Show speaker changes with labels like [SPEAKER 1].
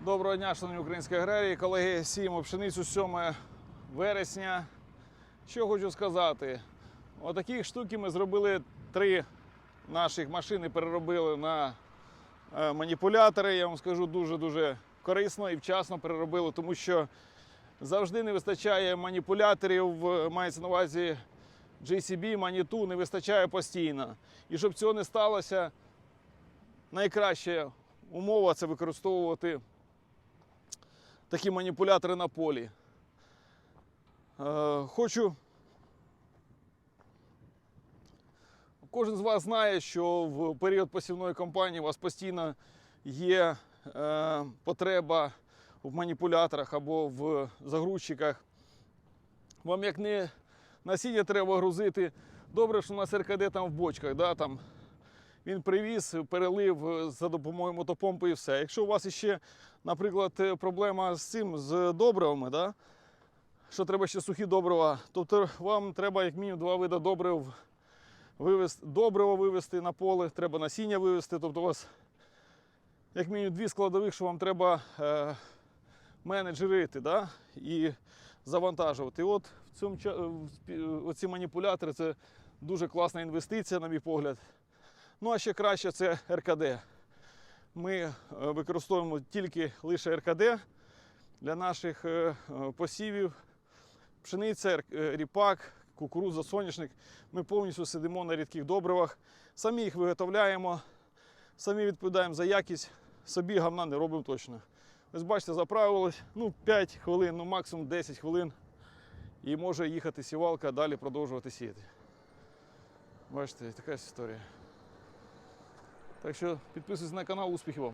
[SPEAKER 1] Доброго дня, шановні українські аграрії. Колеги, сіємо пшеницю 7 вересня. Що хочу сказати? Отакі штуки ми зробили три наших машини, переробили на е, маніпулятори. Я вам скажу дуже-дуже корисно і вчасно переробили, тому що завжди не вистачає маніпуляторів, мається на увазі JCB, маніту, не вистачає постійно. І щоб цього не сталося, найкраща умова це використовувати такі маніпулятори на полі. Е, хочу. Кожен з вас знає, що в період посівної кампанії у вас постійно є е, потреба в маніпуляторах або в загрузчиках. Вам як не насіння треба грузити. Добре, що у нас РКД там в бочках, да, там він привіз, перелив е, за допомогою мотопомпи і все. Якщо у вас ще, наприклад, е, проблема з цим, з добривами, да, що треба ще сухі добрива, тобто вам треба як мінімум два види добрив вивезти, добриво вивезти на поле, треба насіння вивезти. Тобто у вас як мінімум дві складових, що вам треба е, менеджерити да, і завантажувати. І от в цьому оці маніпулятори це дуже класна інвестиція, на мій погляд. Ну а ще краще це РКД. Ми е, використовуємо тільки лише РКД для наших е, посівів. Пшениця, е, ріпак, кукурудза, соняшник. Ми повністю сидимо на рідких добривах, самі їх виготовляємо, самі відповідаємо за якість, собі гамна не робимо точно. Ось бачите, заправилось ну, 5 хвилин, ну максимум 10 хвилин. І може їхати сівалка, далі продовжувати сіяти. Бачите, така історія. Так що підписуйтесь на канал, успіхів вам!